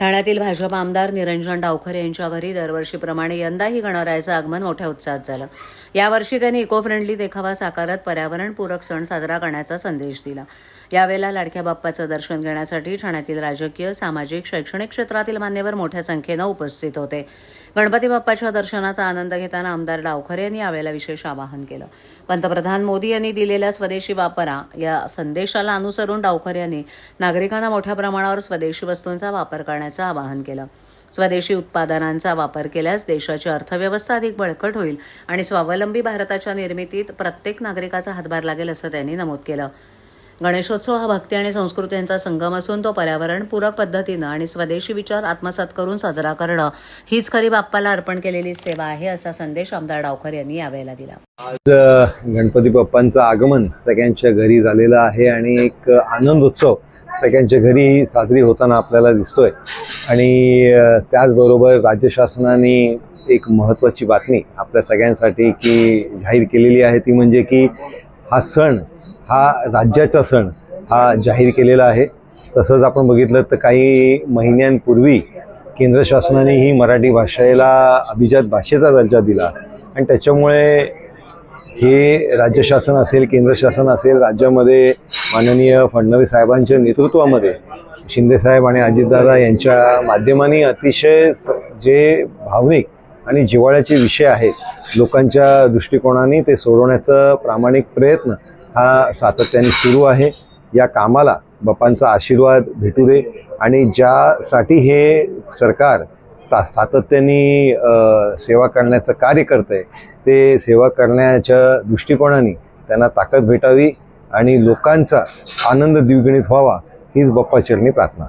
ठाण्यातील भाजप आमदार निरंजन डावखरे यांच्या घरी दरवर्षीप्रमाणे यंदाही गणरायाचं आगमन मोठ्या उत्साहात झालं. यावर्षी त्यांनी इको फ्रेंडली देखावा साकारत पर्यावरणपूरक सण साजरा करण्याचा संदेश दिला. यावेळेला लाडक्या बाप्पाचं दर्शन घेण्यासाठी ठाण्यातील राजकीय सामाजिक शैक्षणिक क्षेत्रातील मान्यवर मोठ्या संख्येनं उपस्थित होते. गणपती बाप्पाच्या दर्शनाचा आनंद घेताना आमदार डावखरे यांनी यावेळेला विशेष आवाहन केलं. पंतप्रधान मोदी यांनी दिलेल्या स्वदेशी वापरा या संदेशाला अनुसरून डावखरे यांनी नागरिकांना मोठ्या प्रमाणावर स्वदेशी वस्तूंचा वापर करण्याचं आवाहन केलं. स्वदेशी उत्पादनांचा वापर केल्यास देशाची अर्थव्यवस्था अधिक बळकट होईल आणि स्वावलंबी भारताच्या निर्मितीत प्रत्येक नागरिकाचा हातभार लागेल असं त्यांनी नमूद केलं. गणेशोत्सव हा भक्ती आणि संस्कृती यांचा संगम असून तो पर्यावरण पूरक पद्धतीनं आणि स्वदेशी विचार आत्मसात करून साजरा करणं हीच खरी बाप्पाला अर्पण केलेली सेवा आहे असा संदेश आमदार डावकर यांनी यावेळेला दिला. आज गणपती बाप्पांचं आगमन सगळ्यांच्या घरी झालेलं आहे आणि एक आनंद उत्सव सगळ्यांच्या घरी साजरी होताना आपल्याला दिसतोय. आणि त्याचबरोबर राज्य शासनाने एक महत्त्वाची बातमी आपल्या सगळ्यांसाठी की जाहीर केलेली आहे ती म्हणजे की हा सण हा राज्याचा सण हा जाहीर केलेला आहे. तसंच आपण बघितलं तर काही महिन्यांपूर्वी केंद्र शासनाने ही मराठी भाषेला अभिजात भाषेचा दर्जा दिला. आणि त्याच्यामुळे हे राज्य शासन असेल केंद्र शासन असेल राज्यामध्ये माननीय फडणवीस साहेबांच्या नेतृत्वामध्ये शिंदेसाहेब आणि अजितदादा यांच्या माध्यमाने अतिशय स- जे भावनिक आणि जिव्हाळ्याचे विषय आहेत लोकांच्या दृष्टिकोनाने ते सोडवण्याचा प्रामाणिक प्रयत्न हा सातत्याने सुरू आहे. या कामाला बापांचा आशीर्वाद भेटू दे आणि ज्यासाठी हे सरकार ता सातत्याने सेवा करण्याचं कार्य करत आहे ते सेवा करण्याच्या दृष्टिकोनाने त्यांना ताकद भेटावी आणि लोकांचा आनंद द्विगुणित व्हावा हीच बाप्पा चरणी प्रार्थना.